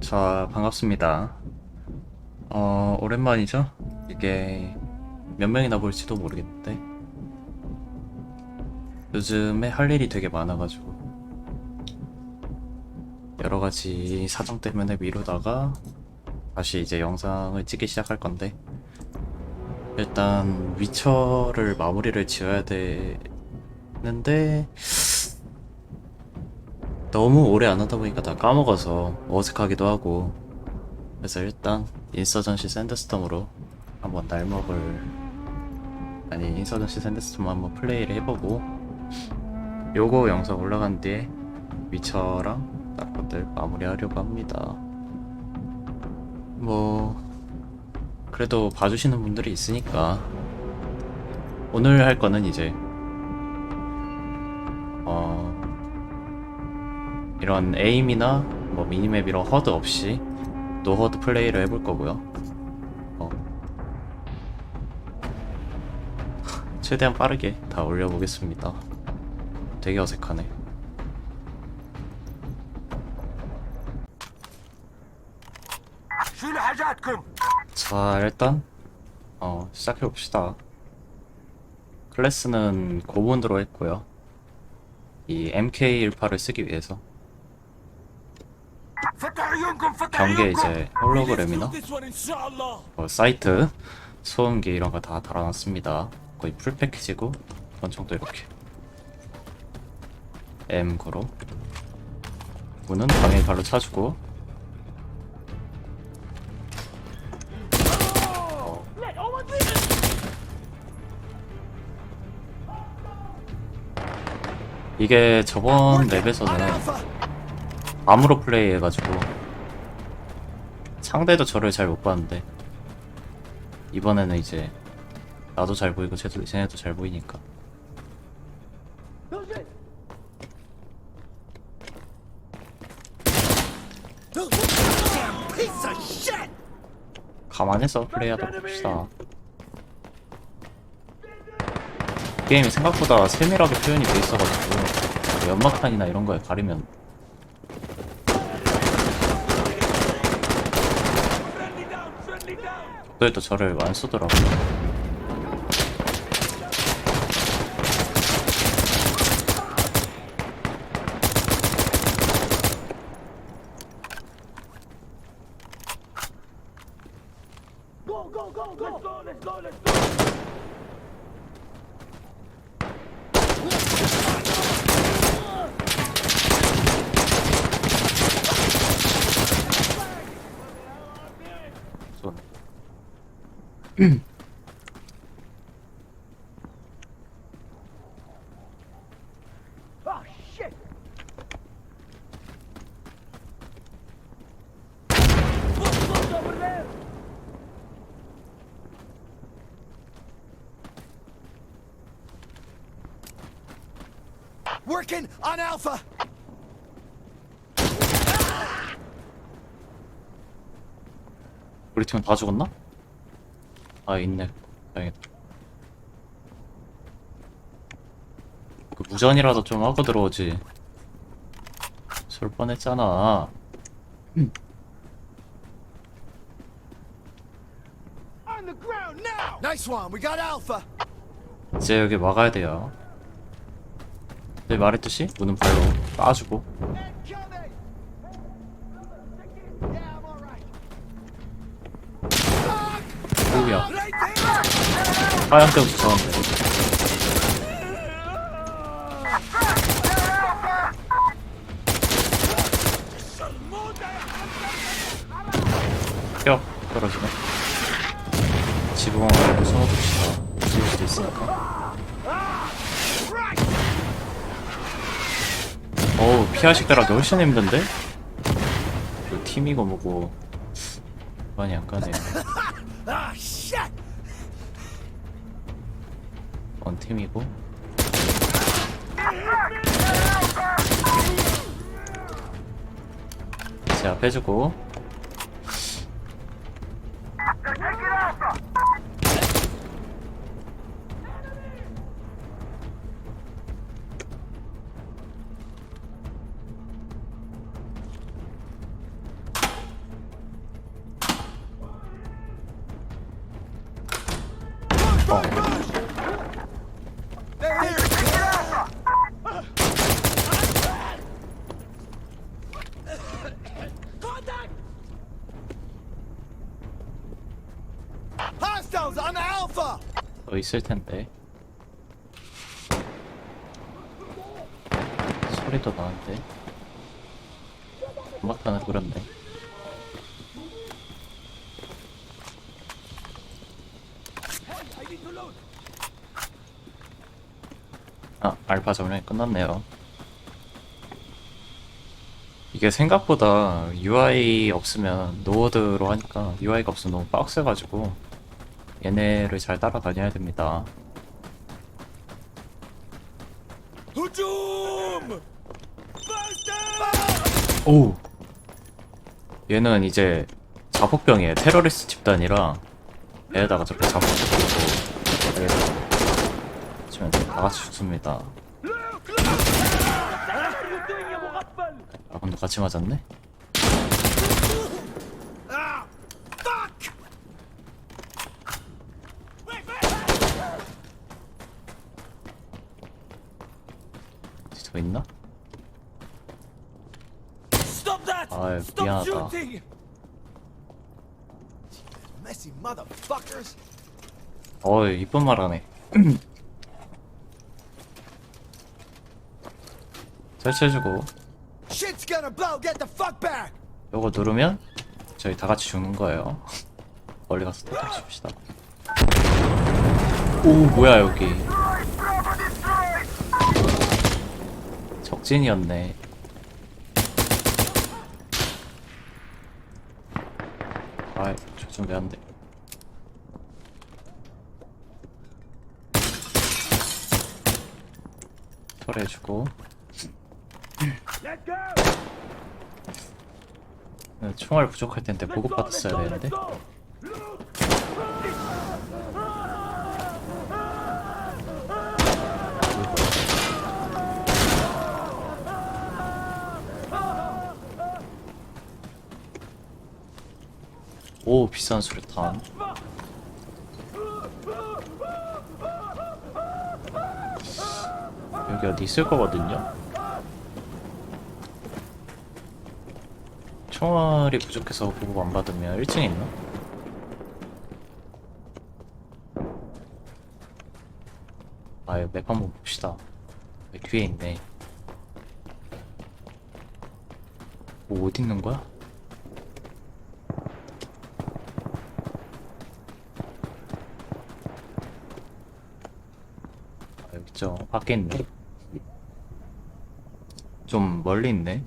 자, 반갑습니다. 어, 오랜만이죠? 이게 몇 명이나 볼지도 모르겠는데. 요즘에 할 일이 되게 많아가지고. 여러 가지 사정 때문에 미루다가 다시 이제 영상을 찍기 시작할 건데. 일단 위쳐를 마무리를 지어야 되는데 너무 오래 안 하다 보니까 다 까먹어서 어색하기도 하고. 그래서 일단 인서전시 샌드스톰으로 한번 날먹을 아니 인서전시 샌드스톰 한번 플레이를 해보고 요거 영상 올라간 뒤에 위쳐랑 다른 것들 마무리하려고 합니다. 뭐 그래도 봐주시는 분들이 있으니까 오늘 할 거는 이제 이런 에임이나 뭐 미니맵 이런 허드 없이 노허드 플레이를 해볼 거고요. 어. 최대한 빠르게 다 올려보겠습니다. 되게 어색하네. 자 일단 어 시작해봅시다 클래스는 고분드로 했고요 이 MK18을 쓰기 위해서 경계 이제 홀로그램이나 뭐 사이트 소음기 이런 거 다 달아놨습니다. 거의 풀 패키지고 번 정도 이렇게. M9로 문은 당연히 발로 차주고. 어. 이게 저번 랩에서는 암으로 플레이해가지고 상대도 저를 잘 못 봤는데 이번에는 이제 나도 잘 보이고 쟤도, 쟤네도 잘 보이니까! 가만해서 플레이하다 봅시다 게임이 생각보다 세밀하게 표현이 돼 있어가지고 연막탄이나 이런 거에 가리면 적들도 저를 안 쏘더라고요 Alpha. 우리 팀은 다 죽었나? 아 있네. 다행이다. 그 무전이라도 좀 하고 들어오지. 쏠 뻔했잖아. On the ground now. Nice one. We got Alpha. 이제 여기 막아야 돼요 네 말했듯이 문은 발로 Right there 하얀 때부터 잡았네. 뼈 떨어지네. 지붕 아래로 숨어둡시다. 죽을 수도 있으니까 어우 피하실 때라도 훨씬 힘든데? 그 팀이고 뭐고. 많이 Ah shit 원팀이고? 제 앞에 주고 있을 텐데. 소리도 나는데. 그런데. Need to load. 아, 알파 점령이 끝났네요. 이게 생각보다 UI 없으면 노어드로 하니까 UI가 없으면 너무 빡세가지고 얘네를 잘 따라다녀야 됩니다. 도움! 오. 얘는 이제 자폭병이에요. 테러리스트 집단이라 얘에다가 저렇게 자폭시키고 얘에다 치면 다 같이 죽습니다. 아, 근데 같이 맞았네? 더 있나? 아유, Stop 미안하다. 어이, 이쁜 말 하네. 설치해주고. 요거 누르면 저희 다 같이 죽는 거예요. 멀리 가서 다 같이 줍시다. 오 뭐야 여기 적진이었네. 아이 저좀 왜안 돼? 철해주고! 네, 총알 부족할 텐데 보급 받았어야 되는데. 오 비싼 수류탄. 여기 어디 있을 거거든요. 총알이 부족해서 보급 안 받으면 1층에 있나? 아, 여기 맵 한번 봅시다. 뒤에 있네. 뭐 어디 있는 거야? 있죠. 밖에 있네. 좀 멀리 있네.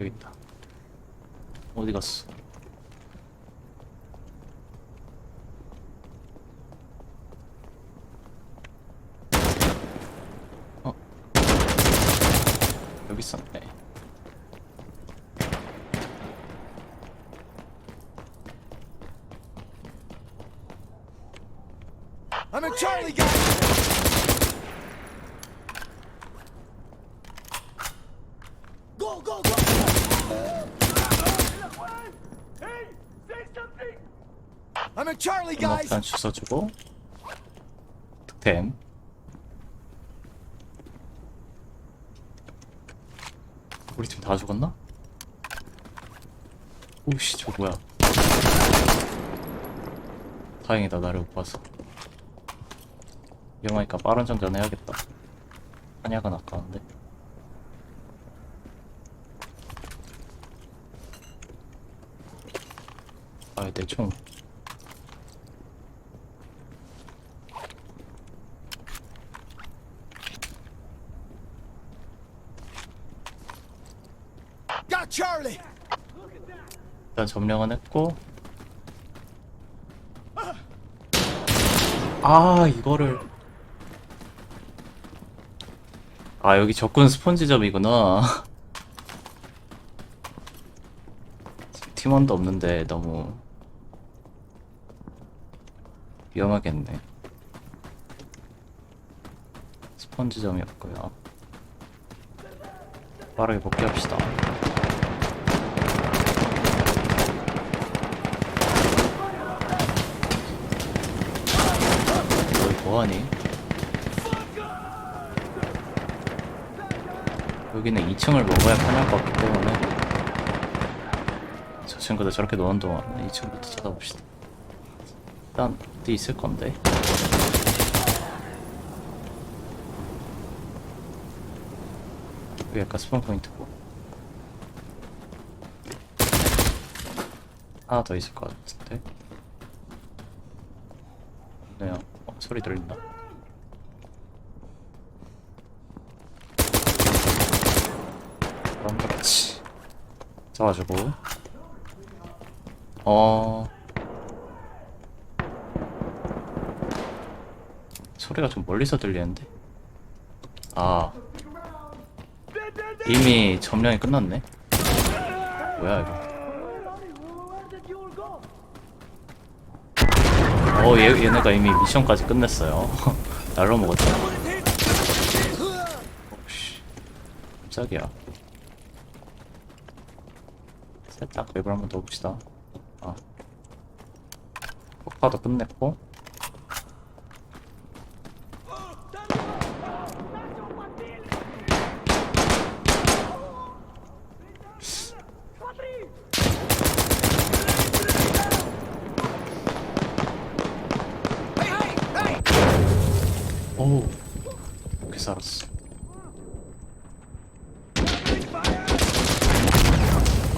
여기 있다. 어디 갔어? 어? 여기 있었네. I'm in Charlie, guys. Go, go, go! Hey! Say something! I'm in Charlie, guys. 음악단 주워주고 득템. 팀다 죽었나? 오씨 저 뭐야? 다행이다 나를 못 봤어. 위험하니까 빠른 장전 해야겠다. 한약은 아까운데. 아, 내 총. Got Charlie. 일단 점령은 했고 아 이거를 아 여기 적군 스폰지점이구나 팀원도 없는데 너무 위험하겠네. 스펀지점이 없고요. 빠르게 복귀합시다. 너희 뭐하니? 여기는 2층을 먹어야 편할 것 같기 때문에 저 친구들 저렇게 노는 동안 2층부터 찾아봅시다. 일단 어디 있을 건데? 여기 약간 스폰 포인트고 하나 더 있을 것 같은데? 네요. 어, 소리 들린다. 그럼 그렇지. 잡아주고. 어. 소리가 좀 멀리서 들리는데? 아. 이미 점령이 끝났네? 뭐야, 이거. 어, 얘, 얘네가 이미 미션까지 끝냈어요. 날로 먹었다. 오씨. 깜짝이야. 살짝 맵을 한번 더 봅시다. 아. 폭파도 끝냈고. 오. 이렇게 살았어.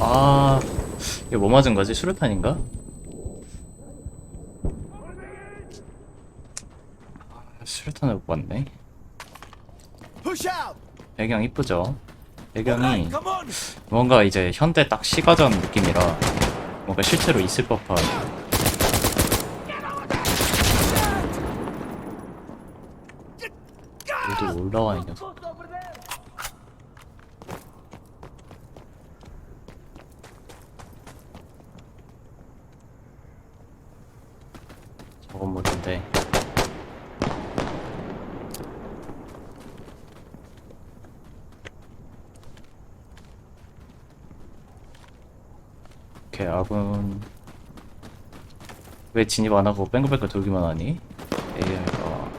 아. 이게 뭐 맞은 거지? 수류탄인가? 아, 수류탄을 못 봤네. 배경 이쁘죠? 배경이. 뭔가 이제 현대 딱 시가전 느낌이라 뭔가 실제로 있을 법한 모두 올라와 이 녀석 Post over there. 저 건물인데 오케이 아군 왜 진입 안 하고 뱅글뱅글 돌기만 하니? AI가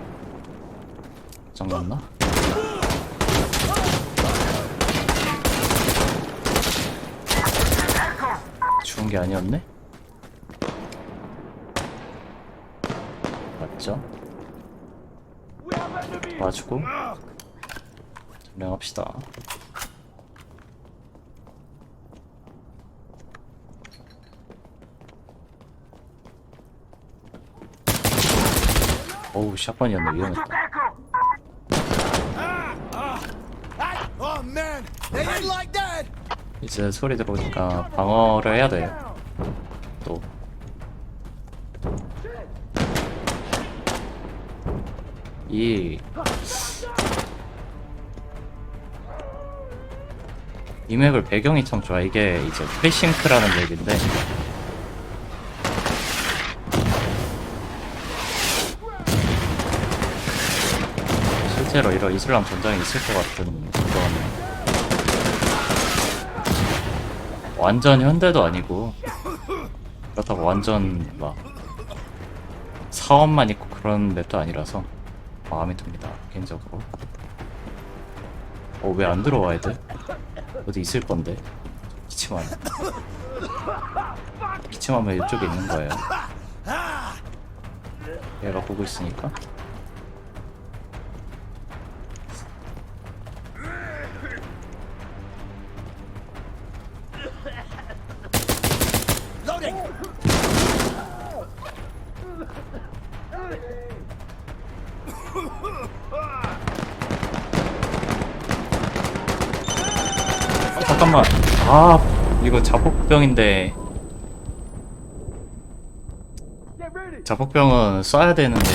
장난나? 죽은 게 아니었네? 맞죠? 도와주고 점령합시다 어우 샷건이었네 위험했다. 이제 소리 들어오니까 방어를 해야 돼요 또 이, 이 맵을 배경이 참 좋아. 이게 이제 프리싱크라는 맵인데. 실제로 이런 이슬람 전장이 있을 것 같은 그런. 완전 현대도 아니고, 그렇다고 완전 막, 사원만 있고 그런 맵도 아니라서 마음에 듭니다 개인적으로 어 왜 안 들어와 애들? 어디 있을 건데 기침하네 기침하면 이쪽에 있는 거예요 얘가 보고 있으니까 잠깐만. 아, 이거 자폭병인데. 자폭병은 쏴야 되는데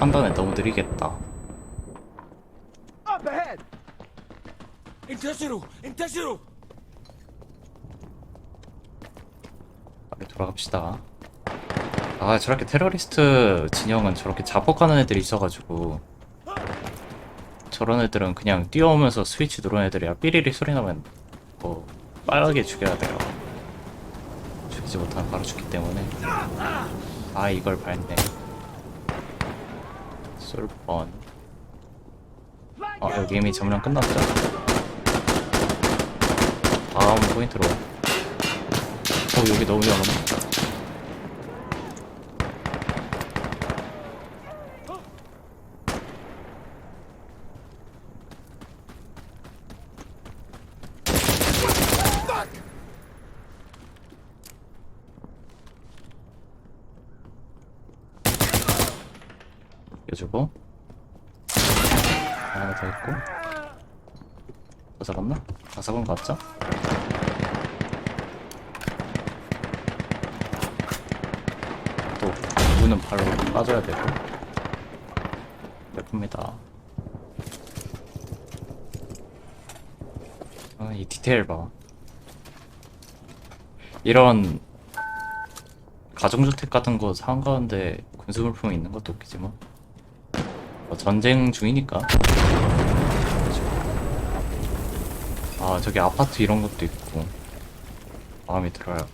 판단에 너무 느리겠다. 빨리 돌아갑시다. 아, 저렇게 테러리스트 진영은 저렇게 자폭하는 애들이 있어가지고 저런 애들은 그냥 뛰어오면서 스위치 누르는 애들이야 삐리리 소리 나면 뭐 빨갛게 죽여야 돼요. 죽이지 못하면 바로 죽기 때문에 아 이걸 밟네. 쏠뻔. 아 여기 이미 점령 끝났죠? 다음 포인트로. 어 여기 너무. 여주고 하나 더 있고 또 잡았나? 같죠? 또 문은 바로 빠져야 되고 예쁩니다 아, 이 디테일 봐 이런 가정주택 같은 거 상가운데 군수물품이 있는 것도 웃기지만 뭐 전쟁 중이니까. 아 저기 아파트 이런 것도 있고 마음에 들어요.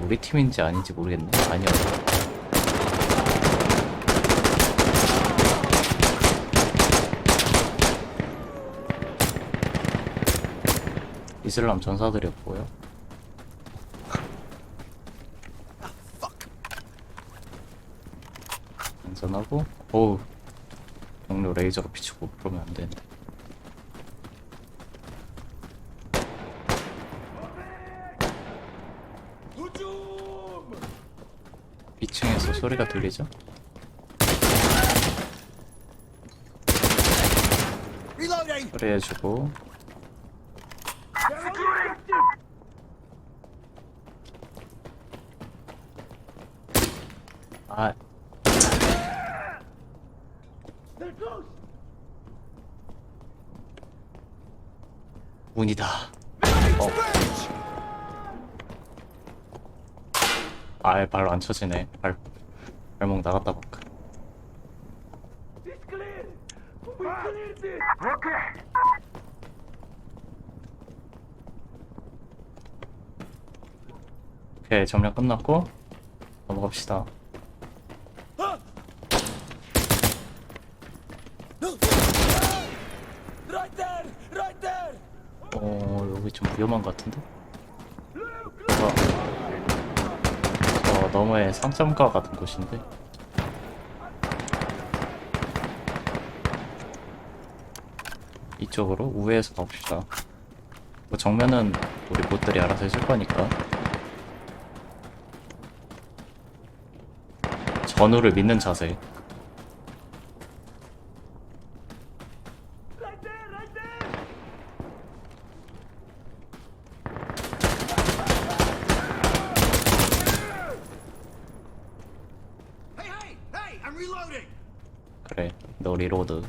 우리 팀인지 아닌지 모르겠네. 아니요. 이슬람 전사들이었고요. 안전하고 어우 레이저가 비치고 그러면 안 되는데. 위층에서 소리가 들리죠? 처리해주고 문이다 Bridge! 아 발로 안 쳐지네 발 발목 나갔다 볼까. 오케이 점령 끝났고 넘어갑시다 Right there. Right there. 어 여기 좀 위험한 것 같은데? 저, 저 너머에 상점가 같은 곳인데? 이쪽으로 우회해서 가봅시다. 뭐 정면은 우리 못들이 알아서 해줄 거니까. 전우를 믿는 자세 리로드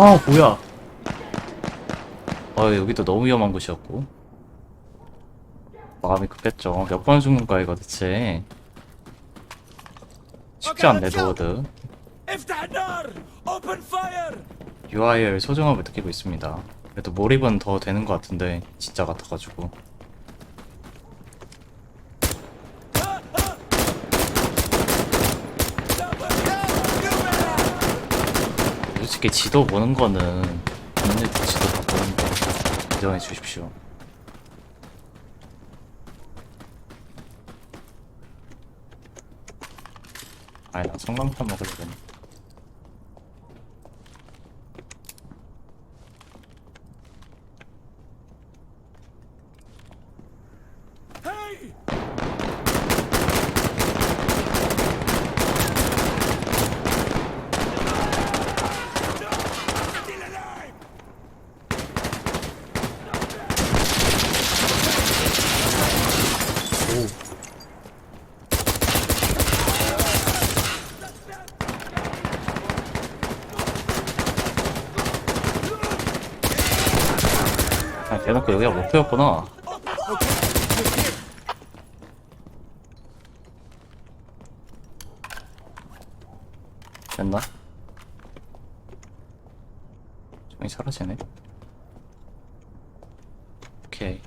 아 뭐야. 아 여기도 너무 위험한 곳이었고. 마음이 급했죠. 몇 번 죽는 거야 이거 대체. 쉽지 않네 노워드. UI를 소중함을 느끼고 있습니다. 그래도 몰입은 더 되는 것 같은데 진짜 같아가지고. 솔직히 지도 보는 거는 본인들 지도 다 보는 거 인정해 주십시오. 아니 나 성광탄 먹으려고 Hey, 대놓고 여기가 목표였구나. 됐나? 종이 사라지네. 오케이.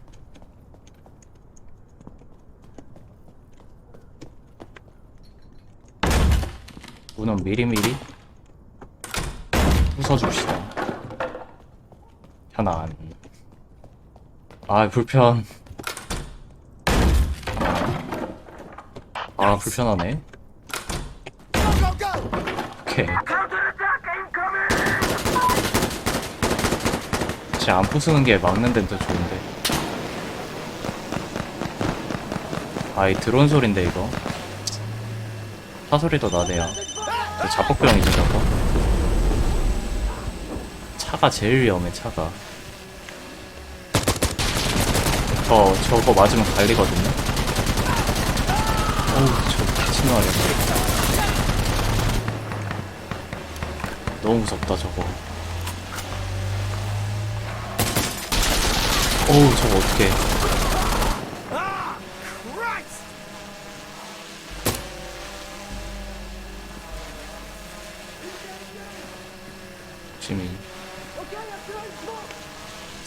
문은 미리미리 부숴줍시다. 편안. 아, 불편. 아, 불편하네. 오케이. 진짜 안 부수는 게 막는 데는 더 좋은데. 아, 이 드론 소린데, 이거. 사소리도 나네요. 저 자폭병이죠, 저거. 차가 제일 위험해, 차가. 저, 저거 맞으면 갈리거든요. 어우, 저 미친놈이야. 너무 무섭다, 저거. 어우, 저거 어떡해.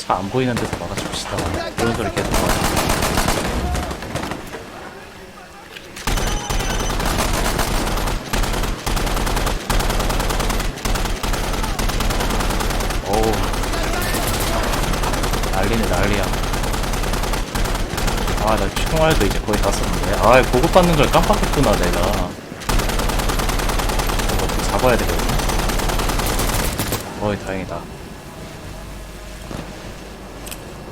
차 안 보이는 데서 막아줍시다. 그런 소리 계속 하 어우. 난리네, 난리야. 아, 나 총알도 이제 거의 다 썼는데. 아, 보급받는 걸 깜빡했구나, 내가. 저거 좀 잡아야 되거든. 어이, 다행이다.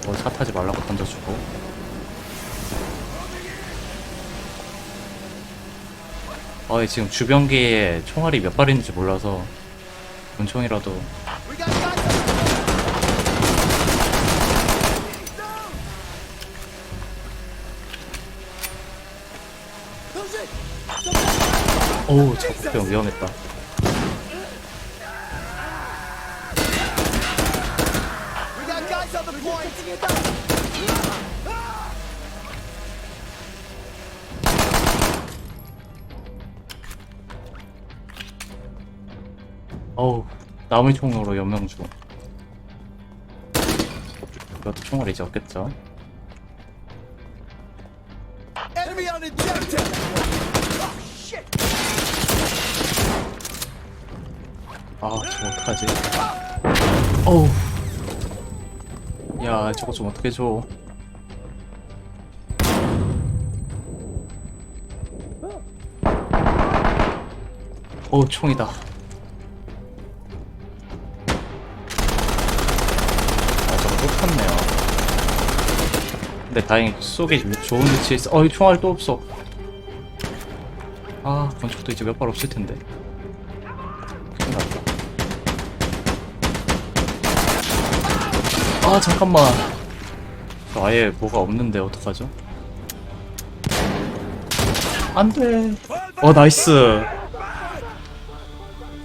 어, 차 타지 말라고 던져주고. 어이, 지금 주변기에 총알이 몇 발있는지 몰라서, it? 어우, 적극병 위험했다. 나무 총으로 연명 중. 그것도 총알 이제 없겠죠? 아, 저거 어떡하지? 어우. 야, 저거 좀 어떻게 줘. 어우, 총이다. 근데 다행히 쏘기 좋은 위치에 있어. 어이, 총알 또 없어. 아, 건축도 이제 몇 발 없을 텐데. 아 잠깐만 저 아예 뭐가 없는데 어떡하죠? 안돼 어 나이스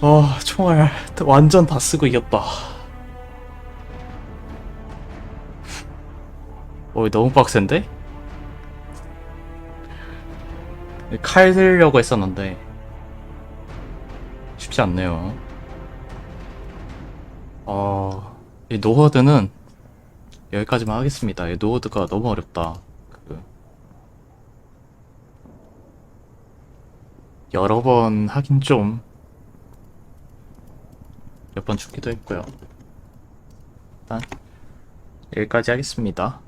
어 총알 완전 다 쓰고 이겼다 어 너무 빡센데? 칼 들려고 했었는데 쉽지 않네요 어... 이 노허드는 여기까지만 하겠습니다. 이 노허드가 너무 어렵다. 그 여러 번 하긴 좀 몇 번 죽기도 했고요. 일단 여기까지 하겠습니다.